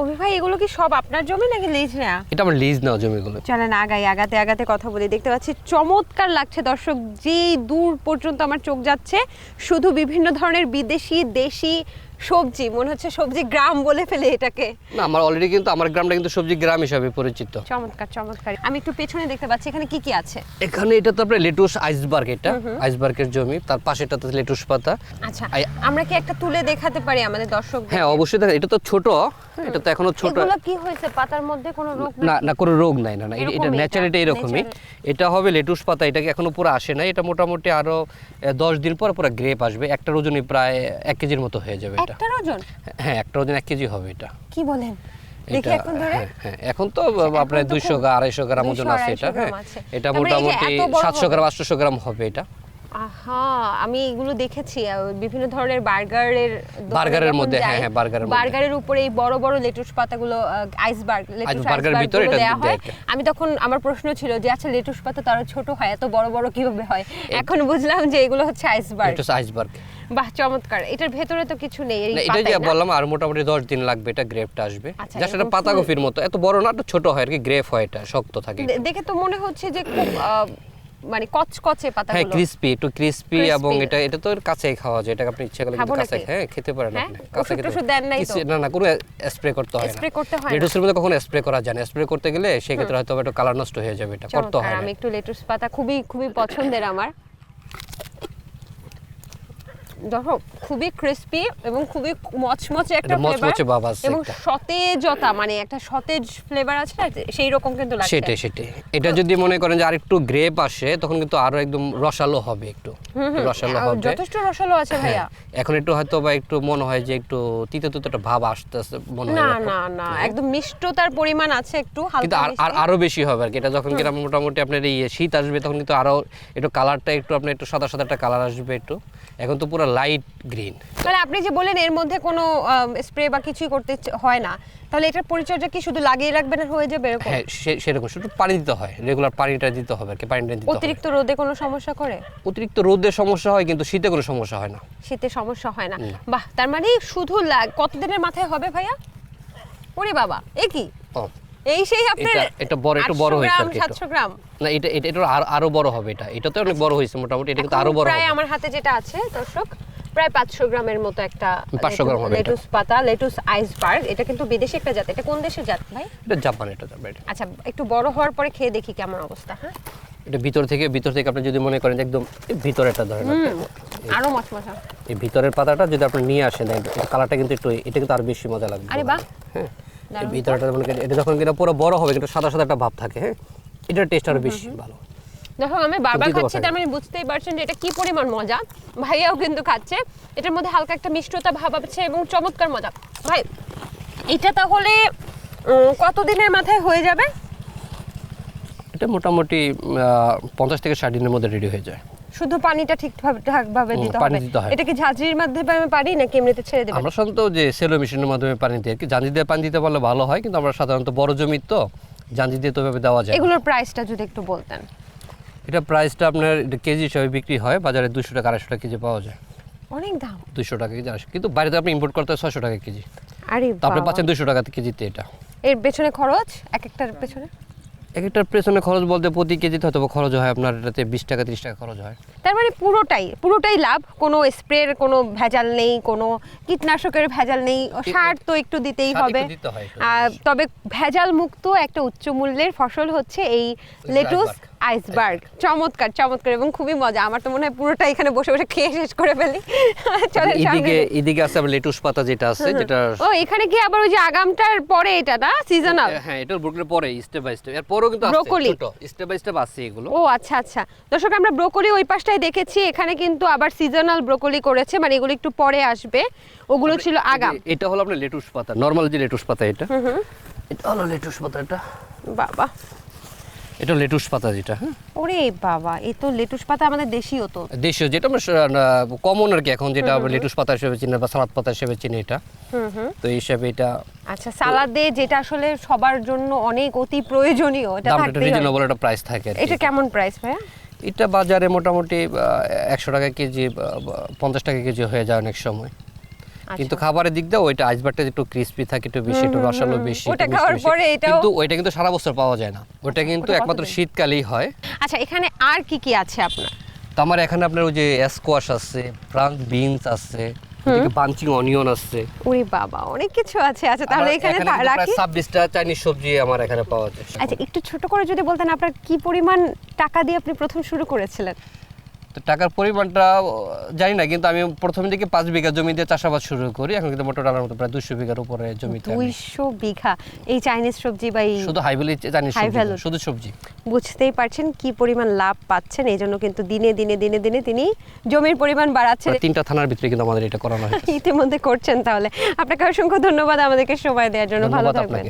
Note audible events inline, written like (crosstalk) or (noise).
অভি ভাই এগুলো কি সব আপনার জমি নাকি লিজ নেয়া? এটা আমার লিজ না জমিগুলো। চলেন আগাই আগাতে আগাতে কথা বলি। দেখতে পাচ্ছি চমৎকার লাগছে দর্শক যেই দূর পর্যন্ত আমার চোখ যাচ্ছে শুধু বিভিন্ন ধরনের বিদেশি দেশি সবজি মনে হচ্ছে সবজি গ্রাম বলে ফেলে এটাকে। না আমার অলরেডি কিন্তু আমার গ্রামটা কিন্তু সবজি গ্রাম হিসাবে পরিচিত। চমৎকার চমৎকার। আমি একটু পেছনে দেখতে পাচ্ছি এখানে কি কি আছে? এখানে এটা তো আপনার লেটুস আইসবার্গ এটা আইসবার্গের জমি তার পাশেটাতে লেটুস পাতা। আচ্ছা আমরা কি একটা তুলে দেখাতে পারি আমাদের দর্শক হ্যাঁ অবশ্যই দেখেন এটা তো ছোট এটা তো এখনও ছোট। এগুলো কি হয়েছে? পাতার মধ্যে কোনো রোগ না না কোনো রোগ নাই না না এটা- এটা এরকমই এটা, এটা এরকমই। এটা হবে লেটুস পাতা এটাকে এখনও পুরো আসে না এটা মোটামুটি আরও দশ দিন পর পুরো গ্রেপ আসবে একটা ওজনই প্রায় এক কেজির মতো হয়ে যাবে। এটা। একটার ওজন হ্যাঁ একটা ওজন এক কেজি হবে এটা। কি বলেন? দেখি এটা এখন ধরে। হ্যাঁ হ্যাঁ এখন তো আপনার তো দুইশো খুব- গ্রাম আড়াইশো গ্রাম ওজন আছে এটা হ্যাঁ। এটা মোটামুটি এত বড় সাতশো হবে। গ্রাম আটশোশো গ্রাম হবে এটা। আহা আমি এগুলো দেখেছি বিভিন্ন ধরনের বার্গারের বার্গারের মধ্যে, হ্যাঁ, হ্যাঁ, বার্গারের বার্গারের উপরে এই বড় বড় লেটুস পাতাগুলো আইসবার্গ লেটুস বার্গারের ভিতরে এটা দেয়া হয়। আমি তখন আমার প্রশ্ন ছিল যে আচ্ছা লেটুস পাতা তারও ছোট হয় এত বড় বড় কীভাবে হয়? এখন বুঝলাম যে এগুলো হচ্ছে আইসবার্গ হচ্ছে আইসবার্গ বাহ চমৎকার। এটার ভেতরে তো কিছু নেই এই এটা যে বললাম আর মোটামুটি দশ দিন লাগবে এটা গ্রেপটা আসবে। আচ্ছা, জাস্ট এটা পাতা। কফির মতো। এত বড় না একটু ছোট হয় আর কি গ্রেপ হয় এটা শক্ত থাকে। দেখে তো মনে হচ্ছে যে খুব মানে কচকচে হ্যাঁ ক্রিস্পি একটু ক্রিস্পি এবং এটা এটা তো কাঁচাই খাওয়া যায় এটা আপনি ইচ্ছে করলে কিন্তু কাঁচাই হ্যাঁ খেতে পারেন হ্যাঁ? আপনি কাঁচা খেতে দেন নাই তো? না না কোনো স্প্রে করতে হয় না। স্প্রে করতে হয় লেটুসের মধ্যে কখনো স্প্রে করা যায় না স্প্রে করতে গেলে সেক্ষেত্রে হয়তো একটু কালার নষ্ট হয়ে যাবে এটা করতে হয় আমি একটু লেটুস পাতা খুবই খুবই পছন্দের আমার। দেখো খুবই ক্রিস্পি এবং খুবই মচমচে একটা মচমচে ফ্লেভার আছে এবং। সতেজতা মানে একটা সতেজ ফ্লেভার আছে না সেই রকম কিন্তু লাগছে। সেটাই সেটাই। এটা যদি মনে করেন যে আরেকটু গ্রেপ আসে তখন কিন্তু আরও একদম রসালো হবে একটু। রসালো হবে। যথেষ্ট রসালো আছে ভাইয়া। হ্যাঁ, এখন একটু হয়তো বা একটু মনে হয় যে একটু তিতো তিতো একটা ভাব আসতেছে মনে হয় না না না একদম মিষ্টতার পরিমাণ আছে একটু হালকা আর আর আরও বেশি হবে আর কি। এটা যখন কিনা মোটামুটি আপনার এই শীত আসবে তখন কিন্তু আরও একটু কালারটা একটু আপনার একটু সাদা সাদা একটা কালার আসবে একটু। এখন তো পুরো লাইট গ্রিন মানে আপনি যে বলেন এর মধ্যে কোনো স্প্রে বা কিছুই করতে হয় না তাহলে এটার পরিচর্যা কি শুধু লাগিয়ে রাখবেন আর হয়ে যাবে এরকম? হ্যাঁ সেরকম শুধু পানি দিতে হয় রেগুলার পানিটা দিতে হবে আর কি পানিটা দিতে অতিরিক্ত রোদে কোনো সমস্যা করে? অতিরিক্ত রোদে সমস্যা হয় কিন্তু শীতে কোনো সমস্যা হয় না। শীতে সমস্যা হয় না। বাহ তার মানে শুধু কতদিনের মাথায় হবে ভাইয়া? ওরে বাবা এ কি? এই সেই আপনার এটা- বড়- একটু বড় 800 হয়েছে আর গ্রাম না এটা এটা এটা আরও বড় হবে এটা। এটা তো অনেক বড় হয়েছে মোটামুটি এটা কিন্তু আরও বড় প্রায় আমার হাতে যেটা আছে দর্শক প্রায় পাঁচশো গ্রামের মতো একটা 500 গ্রাম হবে লেটুস পাতা লেটুস আইসবার্গ। এটা কিন্তু বিদেশি একটা জাত। এটা কোন দেশের জাত ভাই? এটা জাপান এটা জাপান আচ্ছা একটু বড় হওয়ার পরে খেয়ে দেখি কেমন অবস্থা হ্যাঁ? এটা ভিতর থেকে ভিতর থেকে আপনি যদি মনে করেন একদম ভিতরেটা ধরেন আরও মচমচা এই ভিতরের পাতাটা যদি আপনি নিয়ে আসেন এটা কালারটা কিন্তু একটু এটা কিন্তু আর বেশি মজা লাগবে আরে বাহ। হ্যাঁ। ভিতরটা মনে এটা যখন কিনা পুরো বড় হবে কিন্তু সাদা সাদা একটা ভাব থাকে হ্যাঁ? এটার টেস্ট আরও বেশি ভালো। দেখো আমি বারবার খাচ্ছি তার মানে বুঝতেই পারছেন যে এটা কি পরিমাণ মজা। ভাইয়াও কিন্তু খাচ্ছে। এটার মধ্যে হালকা একটা মিষ্টতা ভাব আছে এবং চমৎকার মজা। ভাই এটা তাহলে কতদিনের মাথায় হয়ে যাবে? এটা মোটামুটি পঞ্চাশ থেকে ষাট দিনের মধ্যে রেডি হয়ে যায়। শুধু পানিটা দিতে হবে। এটা কি ঝাঁঝরির মাধ্যমে পারি নাকি এমনিতে ছেড়ে আমরা সাধারণত যে সেলো মেশিনের মাধ্যমে পানি দিই আর কি। দিয়ে পানি দিতে পারলে ভালো হয় কিন্তু আমরা সাধারণত বড় জমির তো দিয়ে তো ওইভাবে দেওয়া যায় এগুলোর প্রাইসটা যদি একটু বলতেন। এটা প্রাইসটা আপনার কেজি হিসাবে বিক্রি হয় বাজারে দুশো টাকা আড়াইশো টাকা কেজি পাওয়া যায়। অনেক দাম। দুশো টাকা কেজি আড়াইশো। কিন্তু বাইরে আপনি ইম্পোর্ট করতে হয় ছশো টাকা কেজি। আরে আপনি পাচ্ছেন দুশো টাকা কেজিতে এটা। এর পেছনে খরচ এক একটার পেছনে? এক একটার পেছনে খরচ বলতে প্রতি কেজিতে হয়তো খরচ হয় আপনার এটাতে বিশ টাকা তিরিশ টাকা খরচ হয়। তার মানে পুরোটাই পুরোটাই লাভ কোনো স্প্রের কোনো ভেজাল নেই কোনো কীটনাশকের ভেজাল নেই সার তো একটু দিতেই হবে। তবে ভেজাল মুক্ত একটা উচ্চ মূল্যের ফসল হচ্ছে এই লেটুস আইসবার্গ। চমৎকার চমৎকার এবং খুবই মজা। আমার তো মনে হয় পুরোটা এখানে বসে বসে খেয়ে শেষ করে ফেলি। (laughs) চলেন এদিকে এদিকে আছে আবার লেটুস পাতা যেটা আছে যেটা ও এখানে কি আবার ওই যে আগামটার পরে এটা না? সিজনাল হ্যাঁ এটার বুকের পরে স্টেপ বাই স্টেপ এর পরেও কিন্তু আছে। ছোট। স্টেপ বাই স্টেপ আছে এগুলো। ও আচ্ছা আচ্ছা। দর্শক আমরা ব্রোকলি ওই পাশটায় দেখেছি। এখানে কিন্তু আবার সিজনাল ব্রোকলি করেছে। মানে এগুলো একটু পরে আসবে। ওগুলো ছিল আগাম। এটা হলো আপনার লেটুস পাতা। নরমাল যে লেটুস পাতা এটা। এটা হলো লেটুস পাতা এটা বাবা। এটা লেটুস পাতা যেটা হ্যাঁ? ওরে বাবা এ তো লেটুস পাতা আমাদের দেশীয় তো। দেশীয় যেটা আমরা কমন আর কি এখন যেটা আমরা লেটুস পাতা হিসেবে চিনি বা সালাদ পাতা হিসেবে চিনি এটা। তো এই হিসাবে এটা আচ্ছা সালাদে যেটা আসলে সবার জন্য অনেক অতি প্রয়োজনীয় এটা দামটা রিজনেবল একটা প্রাইস থাকে এটা কেমন প্রাইস ভাইয়া? এটা বাজারে মোটামুটি একশো টাকা কেজি পঞ্চাশ টাকা কেজি হয়ে যায় অনেক সময়। কিন্তু খাবারের দিক দিয়ে ওইটা আইসবারটা একটু ক্রিস্পি থাকে একটু বেশি একটু রসালো বেশি ওটা খাওয়ার পরে এটাও- কিন্তু ওইটা কিন্তু সারা বছর পাওয়া যায় না। ওটা কিন্তু একমাত্র শীতকালেই হয়। আচ্ছা এখানে আর কি কি আছে আপনার? তো আমার এখানে আপনার ওই যে স্কোয়াশ আছে ফ্রান্স বিনস আছে বাঞ্চিং অনিয়ন আছে। ওরে বাবা অনেক কিছু আছে। আচ্ছা তাহলে এখানে রাখি। ছাব্বিশটা চাইনিজ সবজি আমার এখানে পাওয়া যায়। আচ্ছা একটু ছোট করে যদি বলতেন আপনার কি পরিমাণ টাকা দিয়ে আপনি প্রথম শুরু করেছিলেন? টাকার পরিমাণটা জানি না কিন্তু আমি প্রথম দিকে পাঁচ বিঘা জমি দিয়ে চাষাবাদ শুরু করি। এখন কিন্তু মোটর ডালার মতো প্রায় দুশো বিঘার উপরে জমিতে দুইশো বিঘা। এই চাইনিজ সবজি বা এই শুধু হাইভেলি চাইনিজ High সবজি শুধু সবজি। বুঝতেই পারছেন কি পরিমাণ লাভ পাচ্ছেন এই জন্য কিন্তু দিনে দিনে দিনে দিনে তিনি জমির পরিমাণ বাড়াচ্ছেন। প্রায় তিনটা থানার ভিতরে কিন্তু আমাদের এটা করানো হয় ইতিমধ্যে করছেন তাহলে। আপনাকে অসংখ্য ধন্যবাদ আমাদেরকে সময় দেওয়ার জন্য। ভালো থাকবেন।